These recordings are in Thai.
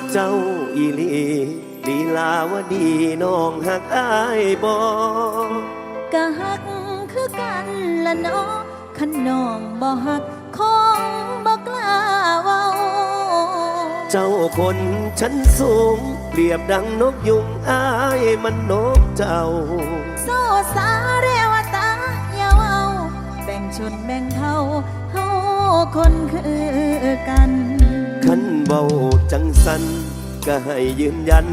กเจ้าอีหลีลีลาวดีน้องหักอายบ่กะฮักคือกันละเนาะขันน้องบ่ฮักคงบ่กล้าเว้าเจ้าคนชั้นสูง เปรียบดังนกยุงอายมันนกเจ้าโซสาเรวตาอย่าเว้าแบ่งชนแบ่งเผ่าเฮาคนคือกันขันเบาจัง สันก็ให้ยืนยัน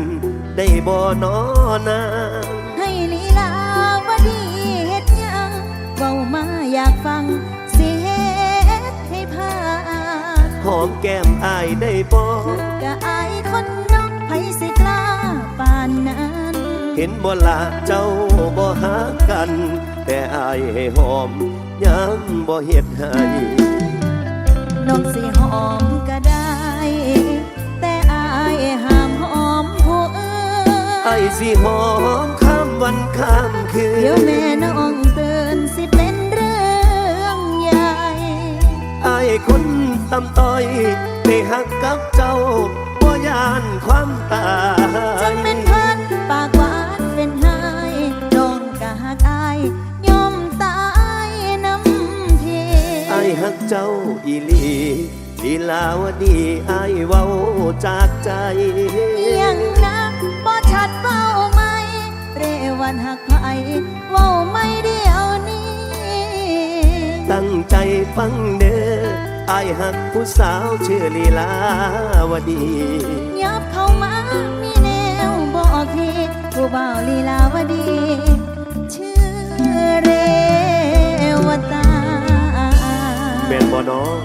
ได้บ่นอนางให้ลีลาวดีเฮ็ดหยังเว้ามาอยากฟังสิเฮ็ดให้พาหอมแก้มอายได้บ่กะอายคนนอกไผสิกล้าปานนั้นเห็นบ่ละเจ้าบ่หากัน แต่อายให้หอมยังบ่เฮ็ดให้น้องสิหอมก็ได้ สิหอมข้ามวันข้ามคืเดี๋ยวนแม่น้องเตือนสิเป็นเรื่องใหญ่ไอ้คนตำต้อยได้หักกับเจ้าบ่ยานความตาจังยเป็นพันปากหวานเป็นไห้น้องกะหักอายยอมตายน้ำเพไอ้หักเจ้าอีหลีลีลาวดีไอ้เว้าจากใจยังนะ บ่ชัดเว้าไหม เรวันหักไผเว้าไม่เดียวนี้ ตั้งใจฟังเด้อไอ้หักผู้สาวชื่อลีลาวดี ยับเข้ามามีแนวบอกทีผู้บ่าวลีลาวดี ชื่อเรวตา แม่นบ่น้อง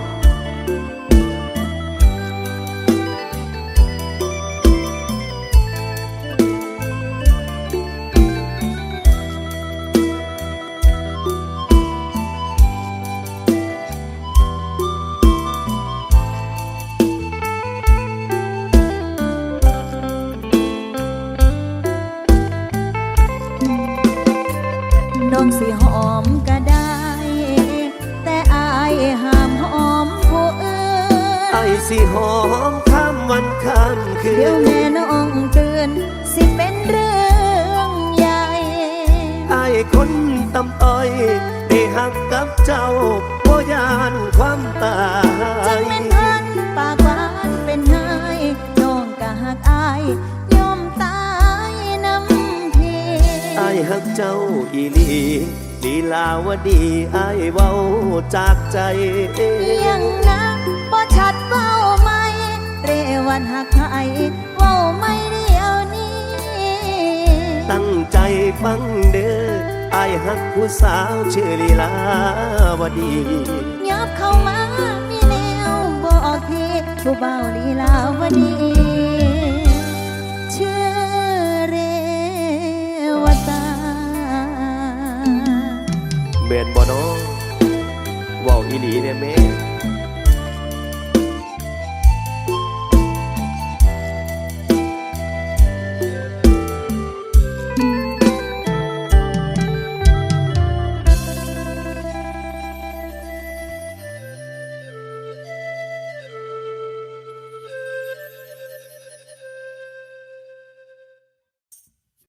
สิหอมข้ามวันข้ามคืเดี๋ยวนแม่น้องเตือนสิเป็นเรื่องใหญ่ไอ้คนตำต้อยได้หักกับเจ้าบ่ยานความตาจังยเป็นพันปากหวานเป็นไห้น้องกะหักอายยอมตายน้ำเพไอ้หักเจ้าอีหลี ลีลาวดีไอ้เว้าจากใจยังนะบ่ชัดเว้าไหมเรวันหักไผเว้าไม่เดียวนี้ ตั้งใจฟังเด้อไอ้หักผู้สาวชื่อลีลาวดียับเข้ามามีแนวบอกทีผู้เบาลีลาวดี แม่นบ่น้องเว้าอีหลีเนี่ยแม่